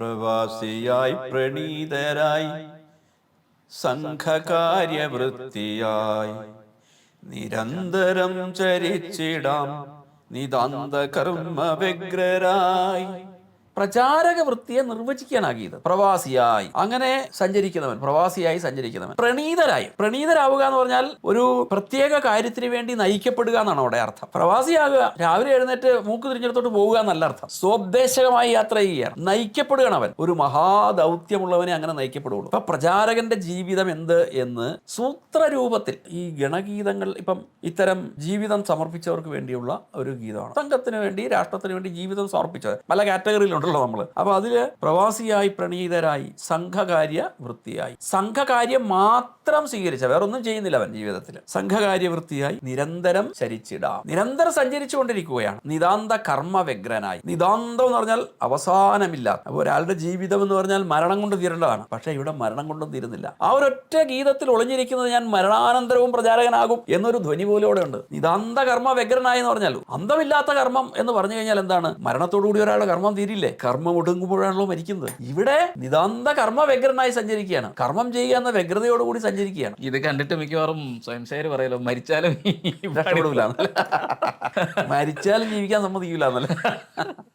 പ്രവാസിയായി പ്രണീതരായി സംഘകാര്യവൃത്തിയായി. നിരന്തരം ചരിച്ചിടാം നിതാന്ത കർമ്മ വ്യഗ്രരായി. പ്രചാരക വൃത്തിയെ നിർവചിക്കാനാകിയത്. പ്രവാസിയായി. അങ്ങനെ സഞ്ചരിക്കുന്നവൻ പ്രവാസിയായി സഞ്ചരിക്കുന്നവൻ. പ്രണീതരായി. പ്രണീതരാവുക എന്ന് പറഞ്ഞാൽ ഒരു പ്രത്യേക കാര്യത്തിന് വേണ്ടി നയിക്കപ്പെടുക എന്നാണ് അവിടെ അർത്ഥം. പ്രവാസിയാകുക രാവിലെ എഴുന്നേറ്റ് മൂക്ക് തിരിഞ്ഞെടുത്തോട്ട് പോവുക എന്നല്ല അർത്ഥം. സ്വോദ്ദേശകമായി യാത്ര ചെയ്യുകയാണ്. നയിക്കപ്പെടുകയാണ് അവൻ. ഒരു മഹാദൗത്യമുള്ളവനെ അങ്ങനെ നയിക്കപ്പെടുകയുള്ളൂ അപ്പൊ പ്രചാരകന്റെ ജീവിതം എന്ത് എന്ന് സൂത്രരൂപത്തിൽ ഈ ഗണഗീതങ്ങൾ ഇപ്പം ഇത്തരം ജീവിതം സമർപ്പിച്ചവർക്ക് വേണ്ടിയുള്ള ഒരു ഗീതമാണ്. സംഘത്തിന് വേണ്ടി രാഷ്ട്രത്തിന് വേണ്ടി ജീവിതം സമർപ്പിച്ചത് പല കാറ്റഗറിയിലുണ്ടല്ലോ നമ്മൾ അപ്പൊ അതിൽ പ്രവാസിയായി പ്രണീതരായി സംഘകാര്യ വൃത്തിയായി. സംഘകാര്യം മാത്രം സ്വീകരിച്ച വേറൊന്നും ചെയ്യുന്നില്ല അവൻ ജീവിതത്തിൽ. സംഘകാര്യ വൃത്തിയായി നിരന്തരം ചരിച്ചിടാം നിരന്തരം സഞ്ചരിച്ചുകൊണ്ടിരിക്കുകയാണ്. നിതാന്ത കർമ്മ വ്യഗ്രനായി നിതാന്തം എന്ന് പറഞ്ഞാൽ അവസാനമില്ല. അപ്പോൾ ഒരാളുടെ ജീവിതം എന്ന് പറഞ്ഞാൽ മരണം കൊണ്ട് തീരേണ്ടതാണ്. പക്ഷേ ഇവിടെ മരണം കൊണ്ടും തീരുന്നില്ല. ആ ഒരൊറ്റ ഗീതത്തിൽ ഒളിഞ്ഞിരിക്കുന്നത് ഞാൻ മരണാനന്തരവും പ്രചാരകനാകും എന്നൊരു ധ്വനി പോലെ ഇവിടെ ഉണ്ട്. നിതാന്ത കർമ്മ വ്യഗ്രനായി എന്ന് പറഞ്ഞാൽ അന്തമില്ലാത്ത കർമ്മം എന്ന് പറഞ്ഞു കഴിഞ്ഞാൽ എന്താണ്? മരണത്തോടുകൂടി ഒരാളുടെ കർമ്മം തീരില്ലേ? കർമ്മം ഒടുങ്ങുമ്പോഴാണല്ലോ മരിക്കുന്നത്. ഇവിടെ നിതാന്ത കർമ്മ വ്യഗ്രനായി സഞ്ചരിക്കുകയാണ്. കർമ്മം ചെയ്യുക എന്ന വ്യഗ്രതയോടുകൂടി സഞ്ചരിക്കുകയാണ് ഇത് കണ്ടിട്ട് മിക്കവാറും സ്വയംസേര് പറയലോ മരിച്ചാലും മരിച്ചാലും ജീവിക്കാൻ സമ്മതിക്കില്ല എന്നല്ലേ.